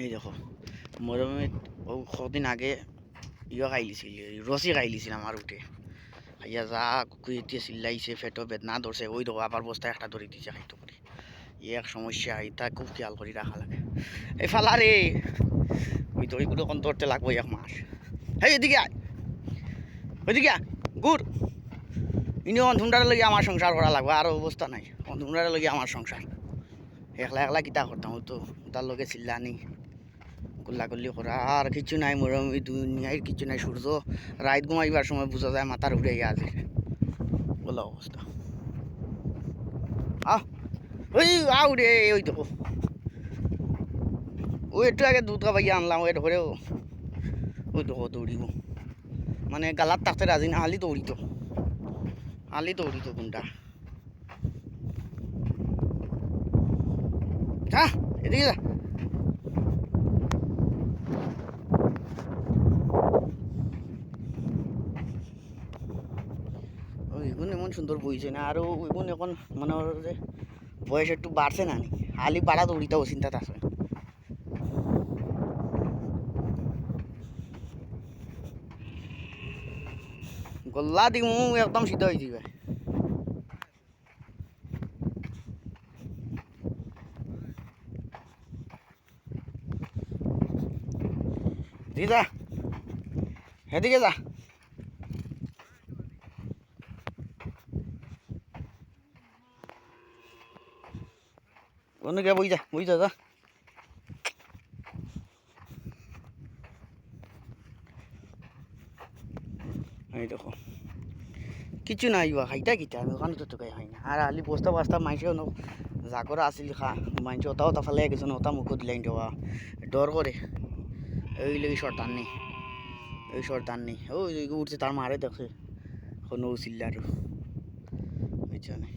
এই দেখো, মরমে ও কদিন আগে ইয়ে খাইলিছিল রসি খাইলিছিল আমার উঠে। আইয়া যা কুকুরটি চিল্লাইছে ফেটো বেদনা ধরছে ওই দেখো আবার বস্তায় একটা ধরে দিছে খাইতো করে এক সমস্যা এটা খুব খেয়াল করে রাখা লাগে। এই ফালা রে ওই দড়িগুলো কোন ধরতে লাগবো এক মাস হেই, এদিকে আয়। ওইদিকে আয় গুড় ইনি অন্ধুমটারে লগে আমার সংসার করা লাগবে আর অবস্থা নাই। অন্ধুমটারে লগে আমার সংসার একলা একলা কিতা করতাম তো তার লগে চিল্লানি। গুল্লাগুল্লি করা আর কিছু নাই মরম এই দুনিয়ায় কিছু নাই সূর্য রাত ঘুমাইবার সময় বোঝা যায় মাথার উড়ে গিয়ে আছে বলো অবস্থা আহ ওই আউ রে ওই তো ও একটু আগে দুধ খাবাইয়া আনলাম ওই ধরেও ওই তো দৌড়িব মানে গালার তাতে রাজি না আলি দৌড়িত আলি দৌড়িত কোনটা। যা এদিকে যা। ওইগুন এমন সুন্দর বইছে না আরও ওইগুন এখন মনে হয় যে বয়স একটু বাড়ছে না আলি বাড়া দৌড়িতেও চিন্তা আছে। গল্লা দি মু একদম সিদ্ধ হয়ে যাবে দি যা এদিকে যা। অন্য কে বই যা বই যা। যা এই দেখো। কিছু নাই বা কিতা আমি ওখানে তো না। আর আলি বস্তা বস্তা মাইছে জাগরা আছিল খা। মাইছে ওটাও তা ফালে গেছে ওটা মুখত দিলাই দেওয়া ডর করে এই লেগে শর্তান নেই এই শর্তান নেই ওই উঠছে তার মারে দেখে। কোনো চিল্লারও বুঝছ না?